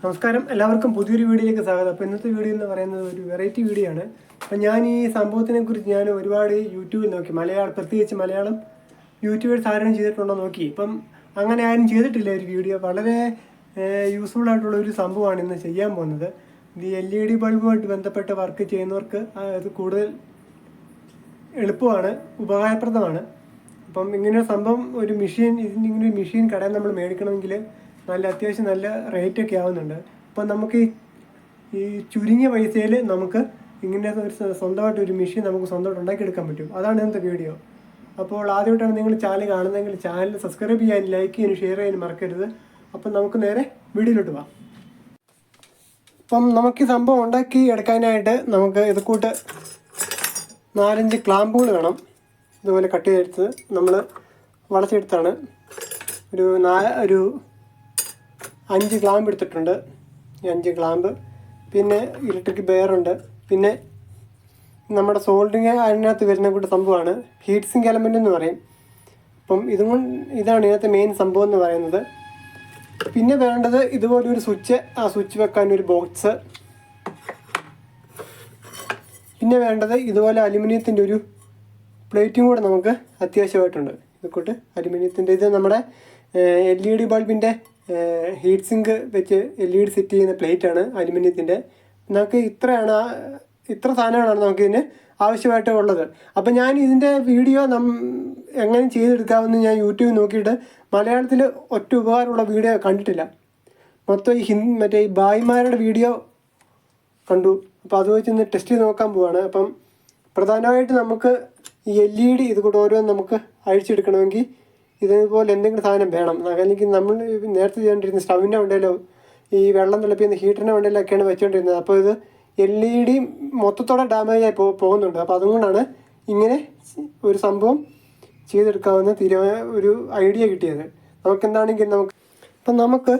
നമസ്കാരം. എല്ലാവർക്കും പുതിയൊരു വീഡിയോയിലേക്ക് സ്വാഗതം. അപ്പോൾ ഇന്നത്തെ വീഡിയോ എന്ന് പറയുന്നത് ഒരു വെറൈറ്റി വീഡിയോ ആണ്. അപ്പം ഞാൻ ഈ സംഭവത്തിനെ കുറിച്ച് ഞാൻ ഒരുപാട് യൂട്യൂബിൽ നോക്കി. മലയാളം പ്രത്യേകിച്ച് മലയാളം യൂട്യൂബേഴ്സ് ആരും ചെയ്തിട്ടുണ്ടോ നോക്കി. ഇപ്പം അങ്ങനെ ആരും ചെയ്തിട്ടില്ല ഒരു വീഡിയോ വളരെ യൂസ്ഫുൾ ആയിട്ടുള്ള ഒരു സംഭവമാണ് ഇന്ന് ചെയ്യാൻ പോകുന്നത്. ഈ എൽ ഇ ഡി ബൾബുമായിട്ട് ബന്ധപ്പെട്ട് വർക്ക് ചെയ്യുന്നവർക്ക് അത് കൂടുതൽ എളുപ്പമാണ് ഉപകാരപ്രദമാണ്. അപ്പം ഇങ്ങനെ സംഭവം ഒരു മെഷീൻ ഇതിന്റെ ഇങ്ങനെ ഒരു മെഷീൻ കടയിൽ നമ്മൾ മേടിക്കണമെങ്കിൽ നല്ല അത്യാവശ്യം നല്ല റേറ്റ് ഒക്കെ ആവുന്നുണ്ട്. അപ്പം നമുക്ക് ഈ ചുരുങ്ങിയ പൈസയിൽ നമുക്ക് ഇങ്ങനെ ഒരു സ്വന്തമായിട്ട് ഒരു മെഷീൻ നമുക്ക് സ്വന്തമായിട്ട് ഉണ്ടാക്കിയെടുക്കാൻ പറ്റും. അതാണ് ഇന്നത്തെ വീഡിയോ അപ്പോൾ ആദ്യമായിട്ടാണ് നിങ്ങൾ ചാനൽ കാണുന്നതെങ്കിൽ ചാനൽ സബ്സ്ക്രൈബ് ചെയ്യാനും ലൈക്ക് ചെയ്യാനും ഷെയർ ചെയ്യാനും മറക്കരുത്. അപ്പം നമുക്ക് നേരെ വീഡിയോയിലോട്ട് പോവാം. അപ്പം നമുക്ക് ഈ സംഭവം ഉണ്ടാക്കി എടുക്കാനായിട്ട് നമുക്ക് ഇത് കൂട്ട് നാലഞ്ച് ക്ലാമ്പുകൾ വേണം. ഇതുപോലെ കട്ട് ചെയ്തെടുത്ത് നമ്മൾ വളച്ചെടുത്താണ്. ഒരു നാല് ഒരു അഞ്ച് ക്ലാമ്പ് എടുത്തിട്ടുണ്ട്. അഞ്ച് ക്ലാമ്പ് പിന്നെ ഇലക്ട്രിക് ബെയറുണ്ട് പിന്നെ നമ്മുടെ സോൾഡിങ് അതിനകത്ത് വരുന്ന കൂട്ട സംഭവമാണ്. ഹീറ്റ് സിങ്ക് എലമെന്റ് എന്ന് പറയും. അപ്പം ഇതും ഇതാണ് ഇതിനകത്ത് മെയിൻ സംഭവം എന്ന് പറയുന്നത്. പിന്നെ വേണ്ടത് ഇതുപോലെ ഒരു സ്വിച്ച് ആ സ്വിച്ച് വെക്കാൻ ഒരു ബോക്സ്. പിന്നെ വേണ്ടത് ഇതുപോലെ അലുമിനിയത്തിന്റെ ഒരു പ്ലേറ്റും കൂടെ നമുക്ക് അത്യാവശ്യമായിട്ടുണ്ട്. ഇതൊക്കെ അലുമിനിയത്തിന്റെ ഇത് നമ്മുടെ എൽ ഇ ഡി ബൾബിന്റെ ഹീറ്റ് സിങ്ക് വെച്ച് എൽ ഇ ഡി സെറ്റ് ചെയ്യുന്ന പ്ലേറ്റാണ് അലുമിനിയത്തിന്റെ നമുക്ക് ഇത്രയാണ് ആ- ഇത്ര സാധനങ്ങളാണ് നമുക്ക് ഇതിന് ആവശ്യമായിട്ട് ഉള്ളത്. അപ്പം ഞാൻ ഇതിന്റെ വീഡിയോ നം എങ്ങനെ ചെയ്തെടുക്കാമെന്ന് ഞാൻ യൂട്യൂബിൽ നോക്കിയിട്ട് മലയാളത്തിൽ ഒറ്റ ഉപകാരമുള്ള വീഡിയോ കണ്ടിട്ടില്ല. മൊത്തം ഈ ഹിന്ദി മറ്റേ ഈ ബായിമാരുടെ വീഡിയോ കണ്ടു. അപ്പോൾ അത് വെച്ച് ഇന്ന് ടെസ്റ്റ് ചെയ്ത് നോക്കാൻ പോവാണ്. അപ്പം പ്രധാനമായിട്ട് നമുക്ക് ഈ എൽ ഇ ഡി ഇത് കൂടെ ഓരോന്ന് നമുക്ക് അഴിച്ചെടുക്കണമെങ്കിൽ ഇതേപോലെ എന്തെങ്കിലും സാധനം വേണം. അല്ലെങ്കിൽ നമ്മൾ നേരത്തെ ചെയ്തുകൊണ്ടിരുന്ന സ്റ്റവിന്റെ ഉണ്ടല്ലോ ഈ വെള്ളം തിളപ്പിക്കുന്ന ഹീറ്ററിന്റെ ഉണ്ടല്ലൊക്കെയാണ് വെച്ചുകൊണ്ടിരുന്നത് അപ്പോൾ ഇത് എൽ ഇ ഡി മൊത്തത്തോടെ ഡാമേജ് ആയി പോ പോകുന്നുണ്ട്. അപ്പോൾ അതുകൊണ്ടാണ് ഇങ്ങനെ ഒരു സംഭവം ചെയ്തെടുക്കാവുന്ന തീരുമാന ഒരു ഐഡിയ കിട്ടിയത്. നമുക്ക് എന്താണെങ്കിൽ നമുക്ക് അപ്പം നമുക്ക്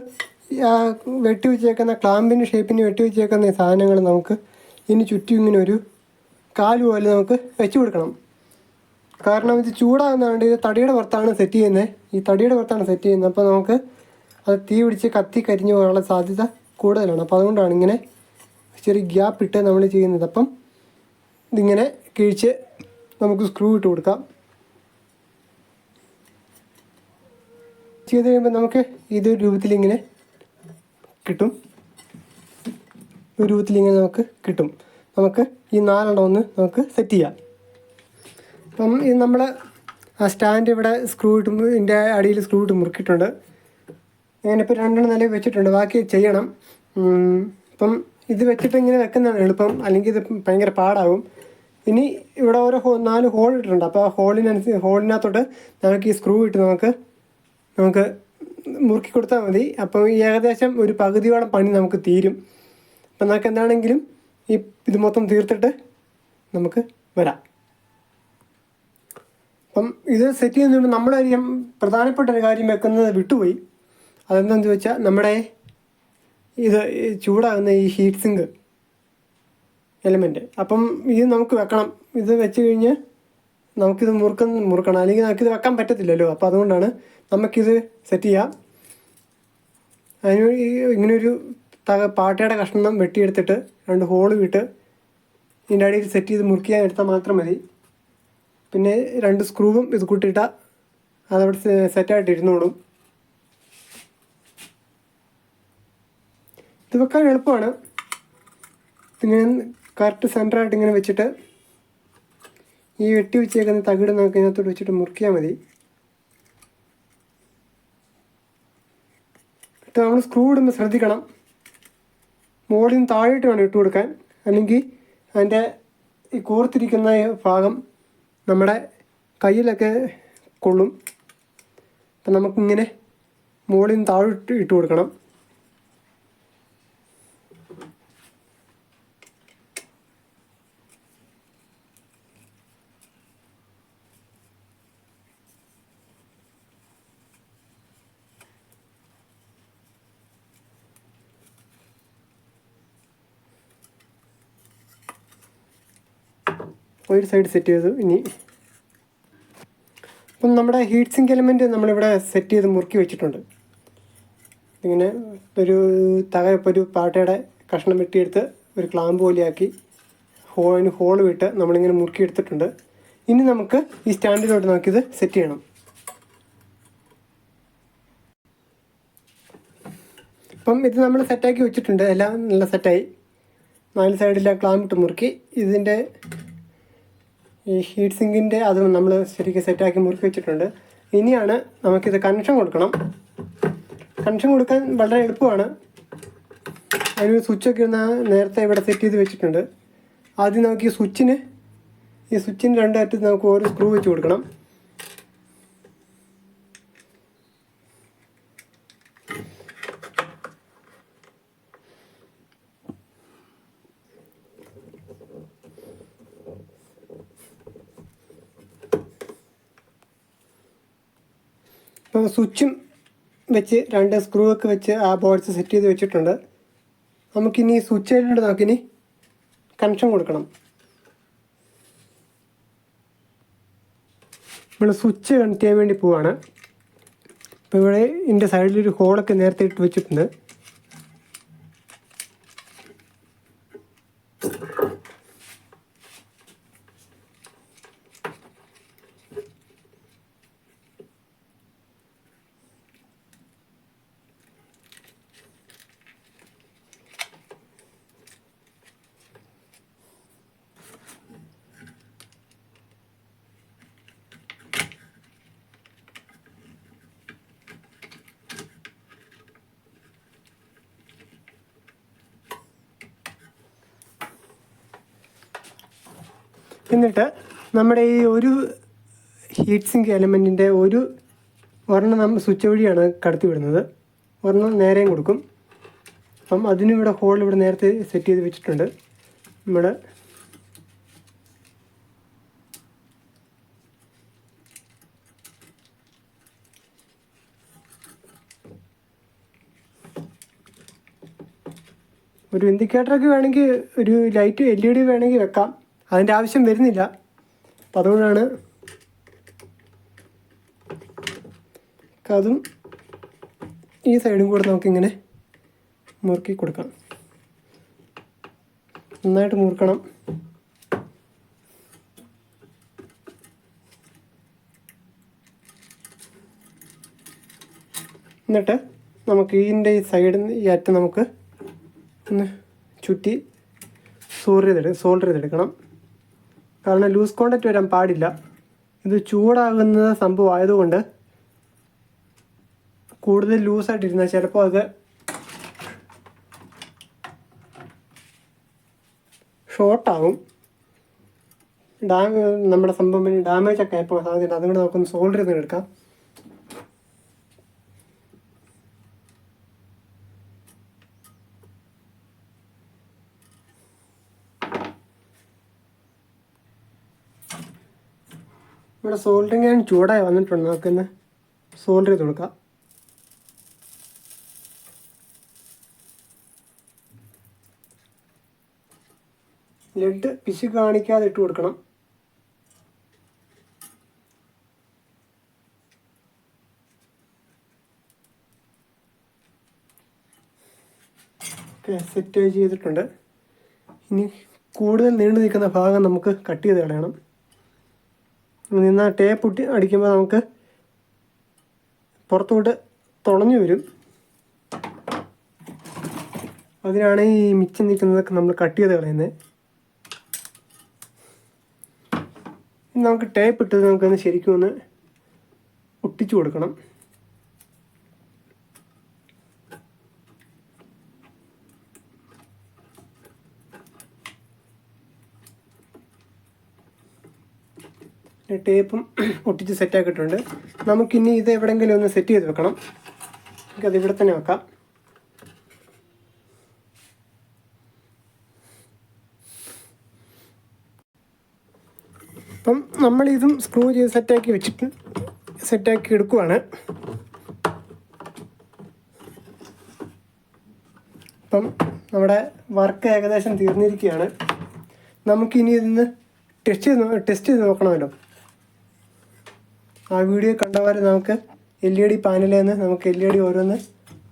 വെട്ടി വെച്ചേക്കുന്ന ക്ലാമ്പിന്റെ ഷേപ്പിന് വെട്ടി വെച്ചേക്കുന്ന സാധനങ്ങൾ നമുക്ക് ഇതിന് ചുറ്റും ഇങ്ങനെ ഒരു കാൽ പോലെ നമുക്ക് വെച്ച് കൊടുക്കണം. കാരണം ഇത് ചൂടാകുന്നതുകൊണ്ട് ഇത് തടിയുടെ പുറത്താണ് സെറ്റ് ചെയ്യുന്നത് ഈ തടിയുടെ പുറത്താണ് സെറ്റ് ചെയ്യുന്നത്. അപ്പോൾ നമുക്ക് അത് തീ പിടിച്ച് കത്തി കരിഞ്ഞു പോകാനുള്ള സാധ്യത കൂടുതലാണ്. അപ്പോൾ അതുകൊണ്ടാണ് ഇങ്ങനെ ചെറിയ ഗ്യാപ്പ് ഇട്ട് നമ്മൾ ചെയ്യുന്നത്. അപ്പം ഇതിങ്ങനെ കിഴിച്ച് നമുക്ക് സ്ക്രൂ ഇട്ട് കൊടുക്കാം. ചെയ്ത് കഴിയുമ്പോൾ നമുക്ക് ഇത് രൂപത്തിലിങ്ങനെ കിട്ടും. ഒരു രൂപത്തിലിങ്ങനെ നമുക്ക് കിട്ടും. നമുക്ക് ഈ നാലെണ്ണം ഒന്ന് നമുക്ക് സെറ്റ് ചെയ്യാം. അപ്പം നമ്മൾ ആ സ്റ്റാൻഡ് ഇവിടെ സ്ക്രൂ ഇട്ട് ഇതിന്റെ അടിയിൽ സ്ക്രൂ ഇട്ട് മുറുക്കിയിട്ടുണ്ട്. ഞാനിപ്പോൾ രണ്ടെണ്ണം നില വെച്ചിട്ടുണ്ട്. ബാക്കി ചെയ്യണം. ഇപ്പം ഇത് വെച്ചിട്ട് ഇങ്ങനെ വെക്കുന്നതാണ് എളുപ്പം. അല്ലെങ്കിൽ ഇത് ഭയങ്കര പാടാവും. ഇനി ഇവിടെ ഓരോ ഹോ നാല് ഹോൾ ഇട്ടിട്ടുണ്ട്. അപ്പോൾ ആ ഹോളിനനുസരിച്ച് ഹോളിനകത്തോട്ട് നമുക്ക് ഈ സ്ക്രൂ ഇട്ട് നമുക്ക് നമുക്ക് മുറുക്കി കൊടുത്താൽ മതി. അപ്പോൾ ഏകദേശം ഒരു പകുതിയോളം പണി നമുക്ക് തീരും. അപ്പം നമുക്ക് എന്താണെങ്കിലും ഈ ഇത് മൊത്തം തീർത്തിട്ട് നമുക്ക് വരാം. അപ്പം ഇത് സെറ്റ് ചെയ്യുന്നതുകൊണ്ട് നമ്മളൊരു പ്രധാനപ്പെട്ട ഒരു കാര്യം വെക്കുന്നത് വിട്ടുപോയി. അതെന്താണെന്ന് ചോദിച്ചാൽ നമ്മുടെ ഇത് ചൂടാകുന്ന ഈ ഹീറ്റ് സിങ്ക് എലമെന്റ് അപ്പം ഇത് നമുക്ക് വെക്കണം. ഇത് വെച്ച് കഴിഞ്ഞ് നമുക്കിത് മുറുക്കുന്ന മുറുക്കണം. അല്ലെങ്കിൽ നമുക്കിത് വെക്കാൻ പറ്റത്തില്ലല്ലോ. അപ്പോൾ അതുകൊണ്ടാണ് നമുക്കിത് സെറ്റ് ചെയ്യാം. അതിന് ഇങ്ങനൊരു തക പാട്ടയുടെ കഷ്ണം വെട്ടിയെടുത്തിട്ട് രണ്ട് ഹോൾ വിട്ട് ഇതിന്റെ അടിയിൽ സെറ്റ് ചെയ്ത് മുറുക്കിയാൻ എടുത്താൽ മാത്രം മതി. പിന്നെ രണ്ട് സ്ക്രൂവും ഇത് കൂട്ടിയിട്ടാൽ അതവിടെ സെറ്റായിട്ട് ഇരുന്നോളും. ഇത് വെക്കാൻ എളുപ്പമാണ് ഇങ്ങനെ കറക്റ്റ് സെന്ററായിട്ട് ഇങ്ങനെ വെച്ചിട്ട് ഈ വെട്ടി വെച്ചേക്കുന്ന തകിട് നമുക്ക് ഇതിനകത്തോട്ട് വെച്ചിട്ട് മുറിക്കിയാൽ മതി. എന്നിട്ട് നമ്മൾ സ്ക്രൂ ഇടുമ്പോൾ ശ്രദ്ധിക്കണം. മുകളിൽ നിന്ന് താഴോട്ട് വേണം ഇട്ട് കൊടുക്കാൻ. അല്ലെങ്കിൽ അതിന്റെ ഈ കോർത്തിരിക്കുന്ന ഭാഗം നമ്മുടെ കയ്യിലൊക്കെ കൊള്ളും. അപ്പം നമുക്കിങ്ങനെ മുകളിൽ നിന്ന് താഴോട്ട് ഇട്ട് കൊടുക്കണം. ഒരു സൈഡ് സെറ്റ് ചെയ്തു. ഇനി അപ്പം നമ്മുടെ ഹീറ്റ് സിങ്ക് എലമെന്റ് നമ്മളിവിടെ സെറ്റ് ചെയ്ത് മുറുക്കി വെച്ചിട്ടുണ്ട്. ഇങ്ങനെ ഒരു തക ഒരു പാട്ടയുടെ കഷ്ണം വെട്ടിയെടുത്ത് ഒരു ക്ലാമ്പ് പോലെയാക്കി ഹോ അതിന് ഹോൾ വിട്ട് നമ്മളിങ്ങനെ മുറുക്കി എടുത്തിട്ടുണ്ട്. ഇനി നമുക്ക് ഈ സ്റ്റാൻഡിലോട്ട് നമുക്കിത് സെറ്റ് ചെയ്യണം. അപ്പം ഇത് നമ്മൾ സെറ്റാക്കി വെച്ചിട്ടുണ്ട്. എല്ലാം നല്ല സെറ്റായി നാല് സൈഡിലെ ക്ലാമ്പിട്ട് മുറുക്കി. ഇതിന്റെ ഈ ഹീറ്റ് സിങ്കിന്റെ അത് നമ്മൾ ശരിക്കും സെറ്റാക്കി മുറുക്കി വെച്ചിട്ടുണ്ട്. ഇനിയാണ് നമുക്കിത് കണക്ഷൻ കൊടുക്കണം. കണക്ഷൻ കൊടുക്കാൻ വളരെ എളുപ്പമാണ്. അതിന് സ്വിച്ചൊക്കെ ഒന്ന് നേരത്തെ ഇവിടെ സെറ്റ് ചെയ്ത് വെച്ചിട്ടുണ്ട്. ആദ്യം നമുക്ക് ഈ സ്വിച്ചിന് ഈ സ്വിച്ചിന് രണ്ടായിട്ട് നമുക്ക് ഓരോ സ്ക്രൂ വെച്ച് കൊടുക്കണം. ഇപ്പോൾ സ്വിച്ചും വെച്ച് രണ്ട് സ്ക്രൂ ഒക്കെ വെച്ച് ആ ബോർഡ്സ് സെറ്റ് ചെയ്ത് വെച്ചിട്ടുണ്ട്. നമുക്കിനി സ്വിച്ച് ആയിട്ട് നമുക്കിനി കണക്ഷൻ കൊടുക്കണം. നമ്മൾ സ്വിച്ച് കണക്ട് ചെയ്യാൻ വേണ്ടി പോവാണ്. ഇപ്പോൾ ഇവിടെ ഇതിന്റെ സൈഡിലൊരു ഹോളൊക്കെ നേരത്തെ ഇട്ട് വെച്ചിട്ടുണ്ട്. എന്നിട്ട് നമ്മുടെ ഈ ഒരു ഹീറ്റ് സിങ്ക് എലമെന്റിന്റെ ഒരു ഒരെണ്ണം നമ്മൾ സ്വിച്ച് വഴിയാണ് കടത്തി വിടുന്നത്. ഒരെണ്ണം നേരെയും കൊടുക്കും. അപ്പം അതിനും ഇവിടെ ഹോൾ ഇവിടെ നേരത്തെ സെറ്റ് ചെയ്ത് വെച്ചിട്ടുണ്ട്. നമ്മൾ ഒരു ഇൻഡിക്കേറ്ററൊക്കെ വേണമെങ്കിൽ ഒരു ലൈറ്റ് എൽ ഇ ഡി വേണമെങ്കിൽ വെക്കാം. അതിന്റെ ആവശ്യം വരുന്നില്ല. അപ്പം അതുകൊണ്ടാണ് അതും ഈ സൈഡും കൂടെ നമുക്കിങ്ങനെ മുറുക്കി കൊടുക്കാം. നന്നായിട്ട് മുറുക്കണം. എന്നിട്ട് നമുക്ക് ഇതിന്റെ ഈ സൈഡിൽ നിന്ന് ഈ അറ്റം നമുക്ക് ഒന്ന് ചുറ്റി സോൾഡർ ചെയ്തെടുക്കണം സോൾഡർ ചെയ്തെടുക്കണം. കാരണം ലൂസ് കോണ്ടാക്റ്റ് വരാൻ പാടില്ല. ഇത് ചൂടാകുന്ന സംഭവം ആയതുകൊണ്ട് കൂടുതൽ ലൂസായിട്ടിരുന്നാൽ ചിലപ്പോൾ അത് ഷോർട്ടാകും ഡാ നമ്മുടെ സംഭവം ഡാമേജ് ഒക്കെ ആയപ്പോൾ സാധ്യത അതുകൊണ്ട് നമുക്കൊന്ന് സോൾഡർ ചെയ്തെടുക്കാം ഇവിടെ സോൾഡറിങ് ഞാൻ ചൂടായി വന്നിട്ടുണ്ട്. നമുക്കൊന്ന് സോൾഡർ ചെയ്ത് കൊടുക്കാം. ലെഡ് പിശു കാണിക്കാതെ ഇട്ട് കൊടുക്കണം. സെറ്റ് ചെയ്തിട്ടുണ്ട്. ഇനി കൂടുതൽ നീണ്ടു നിൽക്കുന്ന ഭാഗം നമുക്ക് കട്ട് ചെയ്ത് കളയണം. നിന്ന് ആ ടേപ്പ് ഒട്ടി അടിക്കുമ്പോൾ നമുക്ക് പുറത്തോട്ട് തുളഞ്ഞു വരും. അതിനാണ് ഈ മിച്ചം നിൽക്കുന്നതൊക്കെ നമ്മൾ കട്ട് ചെയ്ത് കളയുന്നത്. നമുക്ക് ടേപ്പ് ഇട്ടത് നമുക്കൊന്ന് ശരിക്കും ഒന്ന് ഒട്ടിച്ചു കൊടുക്കണം. ടേപ്പും ഒട്ടിച്ച് സെറ്റാക്കിയിട്ടുണ്ട്. നമുക്കിനി ഇത് എവിടെയെങ്കിലും ഒന്ന് സെറ്റ് ചെയ്ത് വെക്കണം. നമുക്കത് ഇവിടെ തന്നെ വെക്കാം. അപ്പം നമ്മളിതും സ്ക്രൂ ചെയ്ത് സെറ്റാക്കി വെച്ചിട്ട് സെറ്റാക്കി എടുക്കുവാണ്. അപ്പം നമ്മുടെ വർക്ക് ഏകദേശം തീർന്നിരിക്കുകയാണ്. നമുക്കിനി ഇതിന്ന് ടെസ്റ്റ് ചെയ്ത് ടെസ്റ്റ് ചെയ്ത് നോക്കണമല്ലോ. ആ വീഡിയോ കണ്ടവരെ നമുക്ക് എൽ ഇ ഡി പാനലിൽ നിന്ന് നമുക്ക് എൽ ഇ ഡി ഓരോന്ന്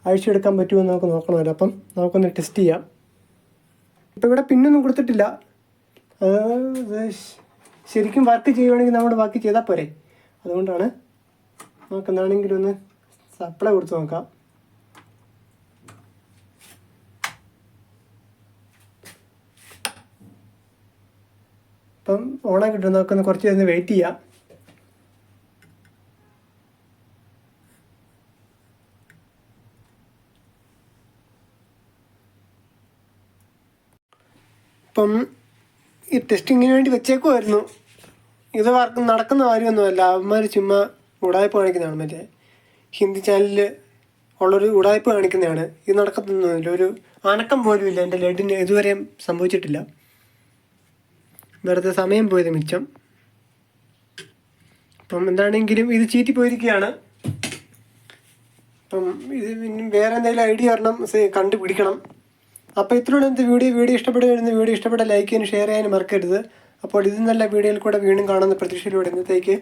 അഴിച്ചെടുക്കാൻ പറ്റുമോ എന്ന് നമുക്ക് നോക്കണമല്ലോ. അപ്പം നമുക്കൊന്ന് ടെസ്റ്റ് ചെയ്യാം. ഇപ്പം ഇവിടെ പിന്നൊന്നും കൊടുത്തിട്ടില്ല. ശരിക്കും വർക്ക് ചെയ്യുവാണെങ്കിൽ നമ്മൾ ബാക്കി ചെയ്താൽ പോരെ. അതുകൊണ്ടാണ് നമുക്ക് എന്താണെങ്കിലും ഒന്ന് സപ്ലൈ കൊടുത്ത് നോക്കാം. ഇപ്പം ഓണാക്കിട്ട് നമുക്കൊന്ന് കുറച്ച് നേരം വെയിറ്റ് ചെയ്യാം. ഇപ്പം ഈ ടെസ്റ്റിങ്ങിന് വേണ്ടി വെച്ചേക്കുമായിരുന്നു ഇത് വർക്ക് നടക്കുന്ന കാര്യമൊന്നുമല്ല. അവന്മാർ ചുമ്മാ ഉടായ്പ കാണിക്കുന്നതാണ്. മറ്റേ ഹിന്ദി ചാനലിൽ ഉള്ളൊരു ഉടായ്പ കാണിക്കുന്നതാണ്. ഇത് നടക്കത്തൊന്നുമില്ല. ഒരു അനക്കം പോലും ഇല്ല എന്റെ ലെഡിന് ഇതുവരെയും സംഭവിച്ചിട്ടില്ല. വെറുതെ സമയം പോയത് മിച്ചം. അപ്പം എന്താണെങ്കിലും ഇത് ചീറ്റി പോയിരിക്കുകയാണ്. അപ്പം ഇത് വേറെ എന്തെങ്കിലും ഐഡിയ വരണം. കണ്ടുപിടിക്കണം. അപ്പോൾ ഇത്രയുള്ള എന്ത് വീഡിയോ വീഡിയോ ഇഷ്ടപ്പെടുന്ന വീഡിയോ ഇഷ്ടപ്പെട്ട ലൈക്ക് ചെയ്യാനും ഷെയർ ചെയ്യാനും മറക്കരുത്. അപ്പോൾ ഇത് നല്ല വീഡിയോയിൽ കൂടെ വീണ്ടും കാണുന്ന പ്രതീക്ഷയിലൂടെ ഇന്നത്തേക്ക്